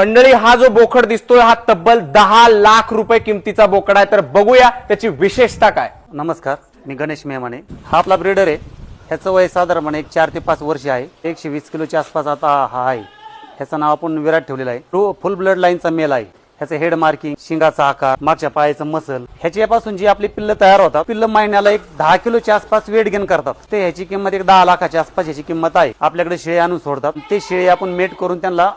मंडळी हा जो बोकड दिसतोय हा तब्बल दहा लाख रुपये किमतीचा बोकड आहे. तर बघूया त्याची विशेषता काय. नमस्कार मी गणेश मेहमाने. हा आपला ब्रिडर आहे. ह्याचं वय साधारणपणे एक चार ते पाच वर्ष आहे. एकशे वीस किलोच्या आसपास आता हा आहे. ह्याचं नाव आपण विराट ठेवलेलं आहे. तो फुल ब्लड लाईनचा मेल आहे. ह्याचं हेड मार्किंग शिंगाचा आकार मागच्या पायाचं मसल ह्याच्यापासून जी आपली पिल्ल तयार होतात पिल्ल महिन्याला एक दहा किलोच्या आसपास वेट गेन करतात. ते ह्याची किंमत एक दहा लाखाच्या आसपास ह्याची किंमत आहे. आपल्याकडे शेळे आणून सोडतात. ते शेळे आपण मेट करून त्यांना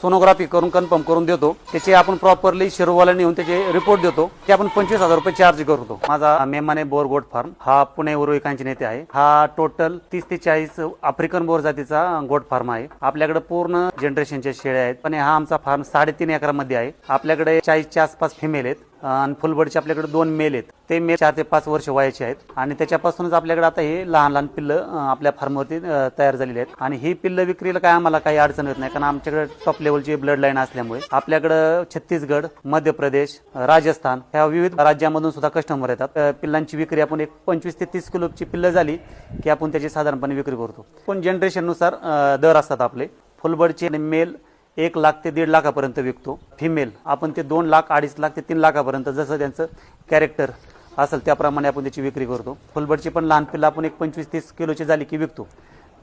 सोनोग्राफी करून कन्फर्म करून देतो. त्याचे आपण प्रॉपरली शिरोवाला नेऊन त्याचे रिपोर्ट देतो. ते आपण पंचवीस हजार रुपये चार्ज करतो माझा मेमाने बोर गोट फार्म हा पुणे उर्विकांचे नेते आहे. हा टोटल तीस ते चाळीस आफ्रिकन बोर जातीचा गोट फार्म आहे. आपल्याकडे पूर्ण जनरेशनचे शेळे आहेत. पण हा आमचा फार्म साडेतीन एकरामध्ये आहे. आपल्याकडे चाळीसच्या आसपास फिमेल आहेत. आणि फुलबडचे आपल्याकडे दोन मेल आहेत. ते मेल चार ते पाच वर्ष वयाचे आहेत. आणि त्याच्यापासूनच आपल्याकडे आता हे लहान लहान पिल्लं आपल्या फार्मवरती तयार झालेली आहेत. आणि ही पिल्लं विक्रीला काय आम्हाला काही अडचण येत नाही कारण आमच्याकडे टॉप लेवलची ब्लड लाईन असल्यामुळे. आपल्याकडं छत्तीसगड मध्य प्रदेश राजस्थान ह्या विविध राज्यामधून सुद्धा कस्टमर येतात. पिल्लांची विक्री आपण एक पंचवीस ते तीस किलोची पिल्लं झाली की आपण त्याची साधारणपणे विक्री करतो. पण जनरेशननुसार दर असतात आपले. फुलबडचे मेल एक लाख ते दीड लाखापर्यंत विकतो. फिमेल आपण ते दोन लाख अडीच लाख ते तीन लाखापर्यंत जसं त्यांचं कॅरेक्टर असेल त्याप्रमाणे आपण त्याची विक्री करतो. फुलबडची पण लहान पिल्लं आपण एक पंचवीस तीस किलोची झाली की विकतो.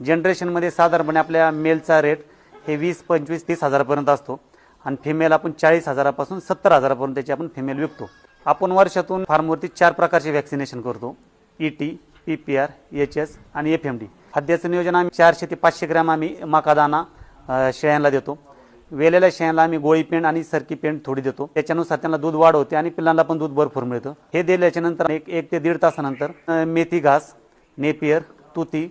जनरेशनमध्ये साधारणपणे आपल्या मेलचा रेट हे वीस पंचवीस तीस हजारापर्यंत असतो. आणि फिमेल आपण चाळीस हजारापासून सत्तर हजारापर्यंत त्याची आपण फिमेल विकतो. आपण वर्षातून फार्मवरती चार प्रकारचे व्हॅक्सिनेशन करतो. E T P P R H S आणि एफ एम डी खाद्याचं नियोजन आम्ही चारशे ते पाचशे ग्रॅम आम्ही मकादाना शेळ्यांना देतो. वेलेल्या शेणाला आम्ही गोळी पेंड आणि सरकी पेंड थोडी देतो. त्याच्यानुसार त्यांना दूध वाढ होते आणि पिल्लांना पण दूध भरपूर मिळतं. हे दिल्याच्या नंतर एक एक ते दीड तासानंतर मेथी घास नेपियर तुती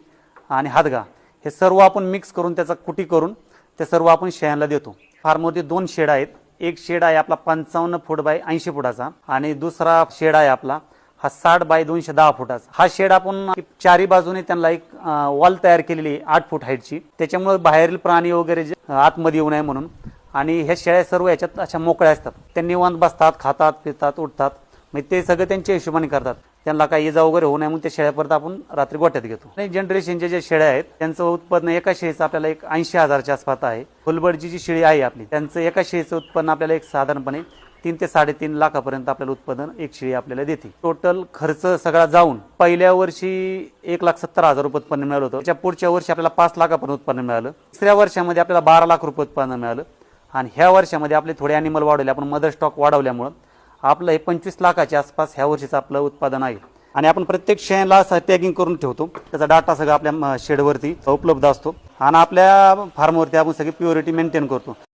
आणि हादगा हे सर्व आपण मिक्स करून त्याचा कुटी करून ते सर्व आपण शेळ्यांना देतो. फार्मवरती दोन शेड आहेत. एक शेड आहे आपला पंचावन्न फूट बाय ऐंशी फुटाचा आणि दुसरा शेड आहे आपला हा साठ बाय दोनशे दहा फुटाचा. हा शेड आपण चारी बाजूने त्यांना एक वॉल तयार केलेली आहे आठ फूट हाईटची त्याच्यामुळे बाहेरील प्राणी वगैरे जे आतमध्ये येऊ नये म्हणून आणि ह्या शेळ्या सर्व याच्यात अशा मोकळ्या असतात. त्या निवांत बसतात खातात पितात उठतात. मग ते सगळं त्यांच्या हिशोबाने करतात. त्यांना काही इजा वगैरे होऊ नये म्हणून त्या शेळ्या परत आपण रात्री गोट्यात घेतो. आणि जनरेशनच्या ज्या शेळ्या आहेत त्यांचं उत्पन्न एका शेळीचं आपल्याला एक ऐंशी हजारच्या आसपास आहे. फुलबडची जी शेळी आहे आपली त्यांचं एका शेळीचं उत्पन्न आपल्याला एक साधारणपणे तीन ते साडेतीन लाखापर्यंत आपल्याला उत्पादन एक शेळी आपल्याला देते. टोटल खर्च सगळा जाऊन पहिल्या वर्षी एक लाख सत्तर हजार रुपये उत्पन्न मिळालं होतं. त्याच्या पुढच्या वर्षी आपल्याला पाच लाखापर्यंत उत्पन्न मिळालं. तिसऱ्या वर्षामध्ये आपल्याला बारा लाख रुपये उत्पन्न मिळालं. आणि ह्या वर्षामध्ये आपले थोडे ॲनिमल वाढवले. आपण मदर स्टॉक वाढवल्यामुळं आपलं हे पंचवीस लाखाच्या आसपास ह्या वर्षीचं आपलं उत्पादन आहे. आणि आपण प्रत्येक शेणला असं टॅगिंग करून ठेवतो. त्याचा डाटा सगळा आपल्या शेडवरती उपलब्ध असतो. आणि आपल्या फार्मवरती आपण सगळी प्युरिटी मेंटेन करतो.